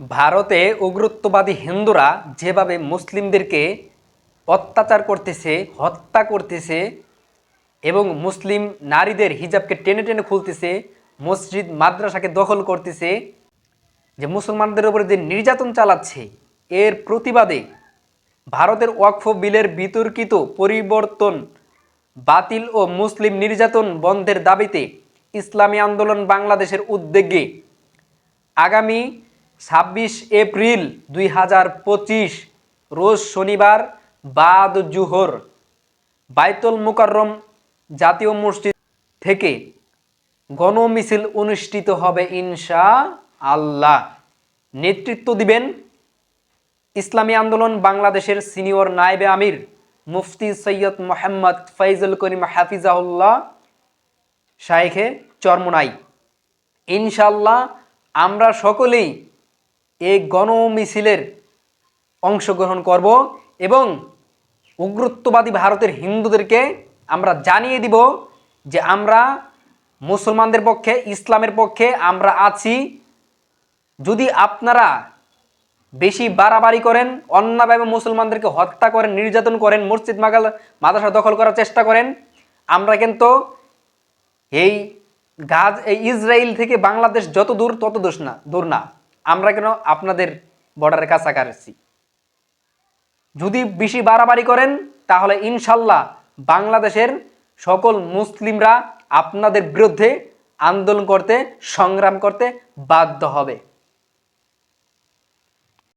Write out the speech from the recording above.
ভারতে উগ্রত্ববাদী হিন্দুরা যেভাবে মুসলিমদেরকে অত্যাচার করতেছে, হত্যা করতেছে এবং মুসলিম নারীদের হিজাবকে টেনে টেনে খুলতেছে, মসজিদ, মাদ্রাসাকে দখল করতেছে, যে মুসলমানদের উপরে যে নির্যাতন চালাচ্ছে, এর প্রতিবাদে ভারতের ওয়াকফ বিলের বিতর্কিত পরিবর্তন, বাতিল ও মুসলিম নির্যাতন বন্ধের দাবিতে ইসলামী আন্দোলন বাংলাদেশের উদ্যোগে আগামী ছাব্বিশ এপ্রিল দুই হাজার পঁচিশ, রোজ শনিবার বাদ জুহর, বাইতুল মুকাররম জাতীয় মসজিদ থেকে গণমিছিল অনুষ্ঠিত হবে ইনশা আল্লাহ। নেতৃত্ব দিবেন ইসলামী আন্দোলন বাংলাদেশের সিনিয়র নায়েবে আমির মুফতি সৈয়দ মোহাম্মদ ফৈজুল করিম হাফিজাউল্লাহ শাইখে চরমনাই। ইনশাল্লাহ আমরা সকলেই এই গণমিছিলের অংশগ্রহণ করব এবং উগ্রত্ববাদী ভারতের হিন্দুদেরকে আমরা জানিয়ে দিব যে আমরা মুসলমানদের পক্ষে, ইসলামের পক্ষে আমরা আছি। যদি আপনারা বেশি বাড়াবাড়ি করেন অন্যভাবে মুসলমানদেরকে হত্যা করেন, নির্যাতন করেন, মসজিদ, মাগাল, মাদ্রাসা দখল করার চেষ্টা করেন, আমরা কিন্তু এই গাজ, এই ইসরায়েল থেকে বাংলাদেশ যত দূর তত দূর না দূর না। আমরা কেন আপনাদের বর্ডারের কাছাকাছি যদি বেশি বাড়াবাড়ি করেন, তাহলে ইনশাল্লাহ বাংলাদেশের সকল মুসলিমরা আপনাদের বিরুদ্ধে আন্দোলন করতে, সংগ্রাম করতে বাধ্য হবে।